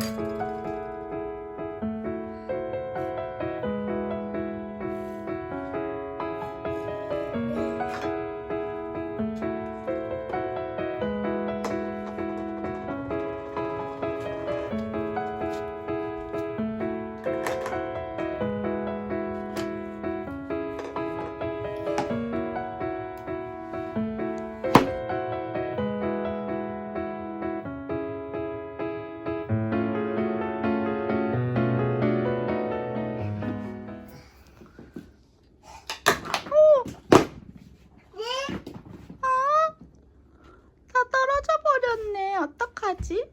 어? 하지?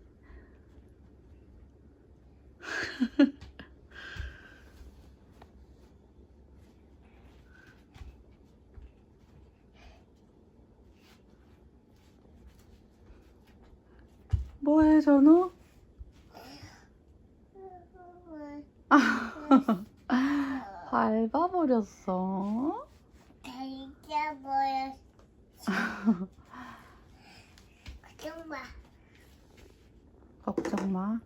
뭐해 전우? 밟아버렸어. 잊어버렸어. 걱정 마. 걱정 마.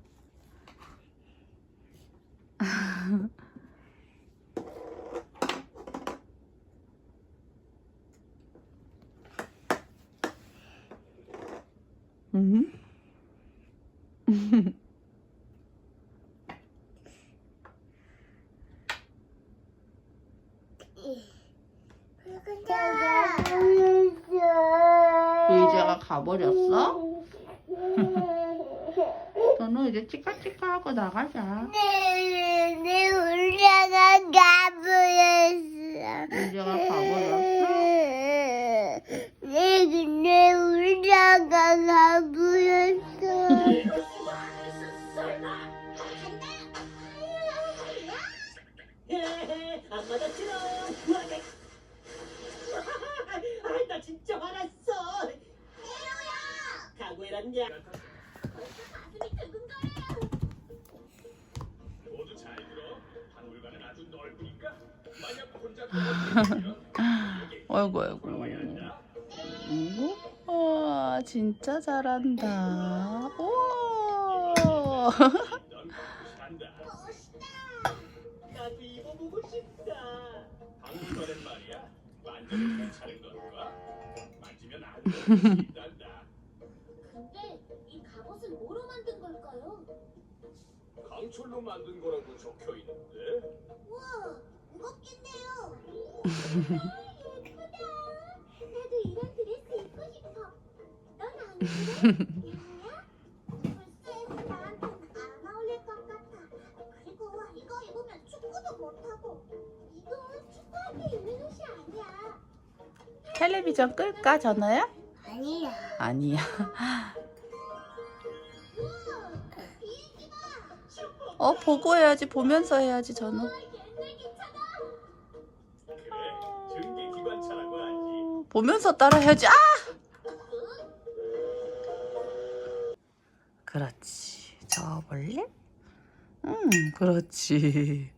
음? 근데 의자가 가버렸어? 저는 이제 치카치카 하고 나가자. 내, 내 울다가 가버렸어. 의자가 가버렸어? 내 근데 울다가 가버렸어. 안 맞았지롱. 아이 나 진짜 화났어. 각오해란냐. 모두 어이구, 어이구. 어이구. 우와, 진짜 잘한다. 나도 입어보고 싶다. 박물관은 말이야. 만져도 괜찮은 건가? 만지면 안 되는 있단다. 근데 이 갑옷을 뭐로 만든 걸까요? 강철로 만든 거라고 적혀 있는데. 텔레비전 끌까, 전화야? 아니야. 아니야. 어, 보고 해야지. 보면서 해야지, 전화. 보면서 따라 해야지. 아! 그렇지. 저어볼래? 응, 그렇지.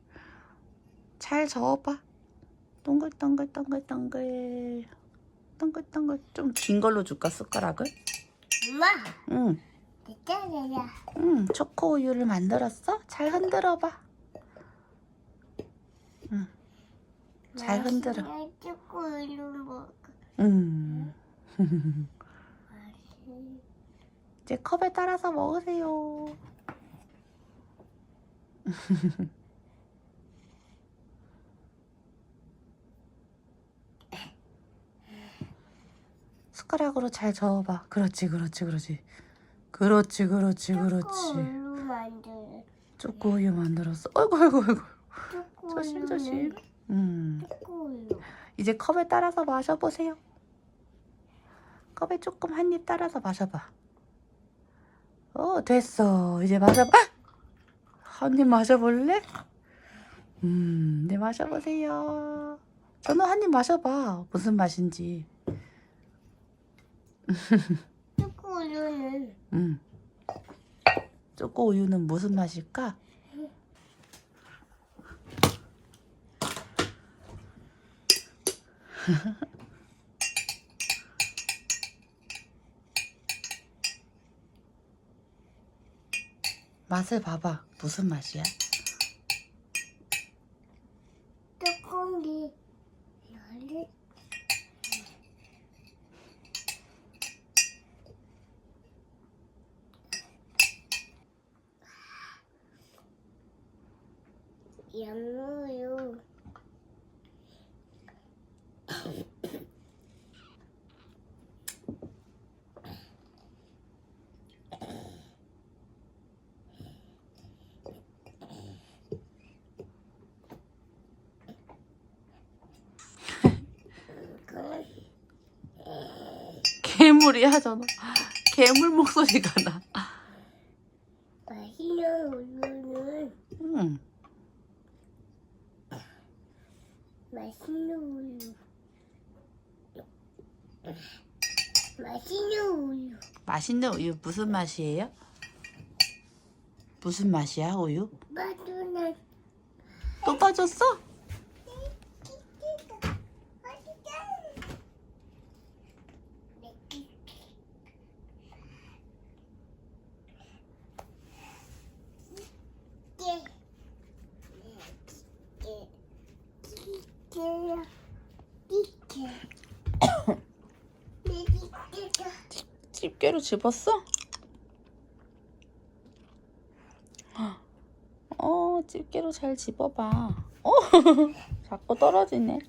잘 저어봐. 동글동글동글동글. 동글동글. 좀 긴 걸로 줄까, 숟가락을? 엄마, 응, 됐잖아. 응. 초코 우유를 만들었어? 잘 흔들어봐. 응. 잘 흔들어. 찍고 이런 거. 음. 이제 컵에 따라서 먹으세요. 숟가락으로 잘 저어봐. 그렇지, 그렇지, 그렇지. 그렇지, 그렇지, 그렇지. 우유 만들. 초코 우유 만들었어. 어이구, 어이구, 어이구. 조심, 조심. 음. 초코 우유. 이제 컵에 따라서 마셔보세요. 컵에 조금 한 입 따라서 마셔봐. 어, 됐어. 이제 마셔봐. 한 입 마셔볼래? 음, 네, 마셔보세요. 전우 한입 마셔봐. 무슨 맛인지. 초코 우유는 음. 초코 우유는 무슨 맛일까? 맛을 봐봐. 무슨 맛이야? 뚜껑이 열리 양우유 괴물이 하잖아. 괴물 목소리가 나. 맛있는 우유는 음. 맛있는 우유 맛있는 우유 맛있는 우유 무슨 맛이에요? 무슨 맛이야 우유? 맛있는 또 빠졌어? 집게로 집었어? 어, 집게로 잘 집어봐. 어, 자꾸 떨어지네.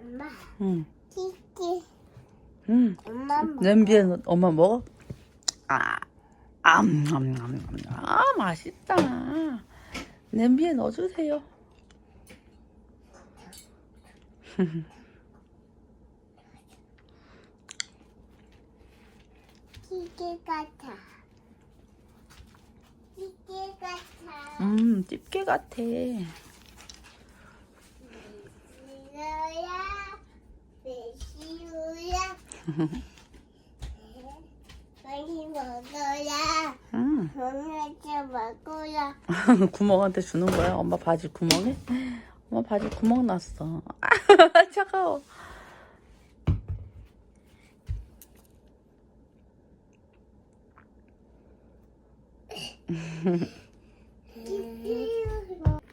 엄마, 응, 키키, 응. 엄마. 냄비에 넣- 엄마 먹어? 아, 암, 암, 암, 암. 아, 맛있다. 냄비에 넣어주세요. 키키 같아. 키키 같아. 음, 집게 같아. 이거야, 배시우야. 많이 먹어야. 음. 엄마한테 먹어야. 구멍한테 주는 거야? 엄마 바지 구멍에? 엄마 바지 구멍 났어. 아, 차가워.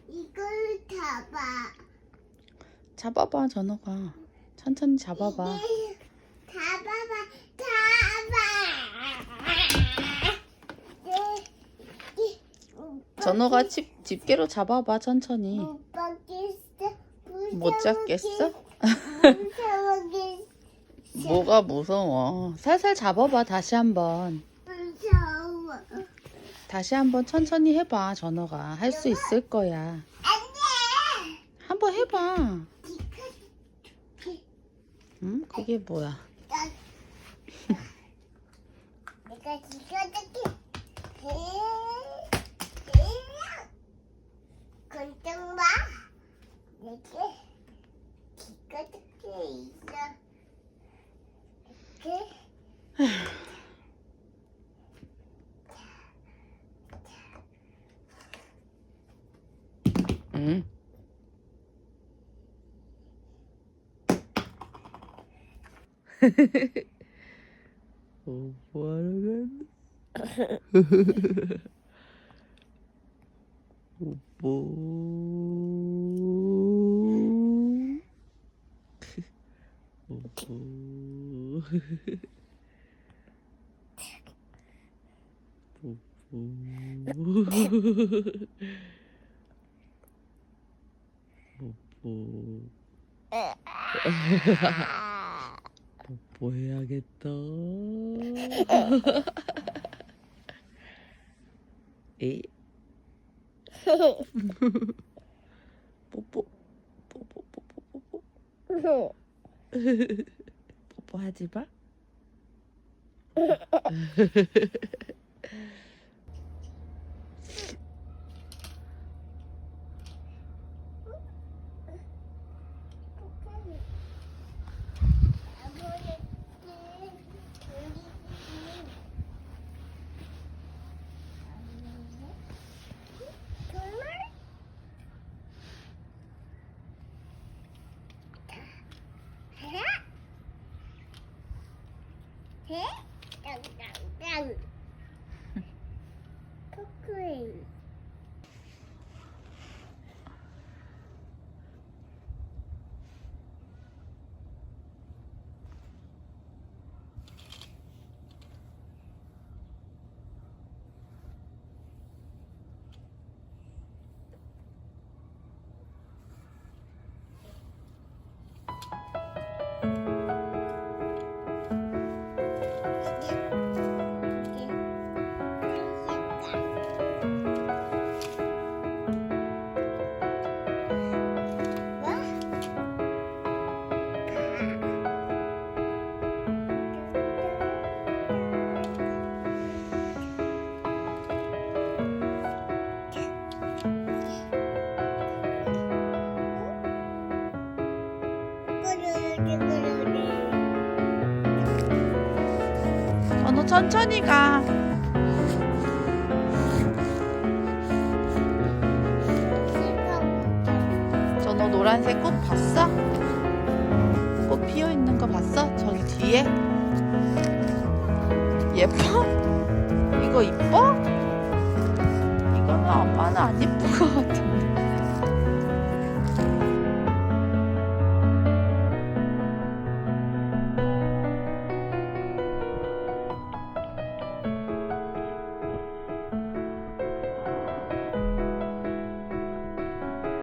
이걸 잡아. 잡아봐, 전호가. 천천히 잡아봐. 잡아봐, 잡아. 전호가 집, 집게로 잡아봐, 천천히. 못 잡겠어? 뭐가 무서워. 살살 잡아봐, 다시 한번. 무서워. 다시 한번 천천히 해봐, 전호가. 할 수 있을 거야. 안 돼. 한번 해봐. 응? 그게 뭐야? 내가 지켜줄게. 어, 뭐하러 갔나? 오빠. 뽀 뽀. 뽀뽀해야겠다. 에이. 뽀뽀. 뽀뽀, 뽀뽀, 뽀뽀. 뽀뽀하지 마. out. 전호 천천히 가. 전호 노란색 꽃 봤어? 꽃 피어 있는 거 봤어? 저기 뒤에? 예뻐? 이거 이뻐? 이거는 엄마는 안 예쁜 것 같은데.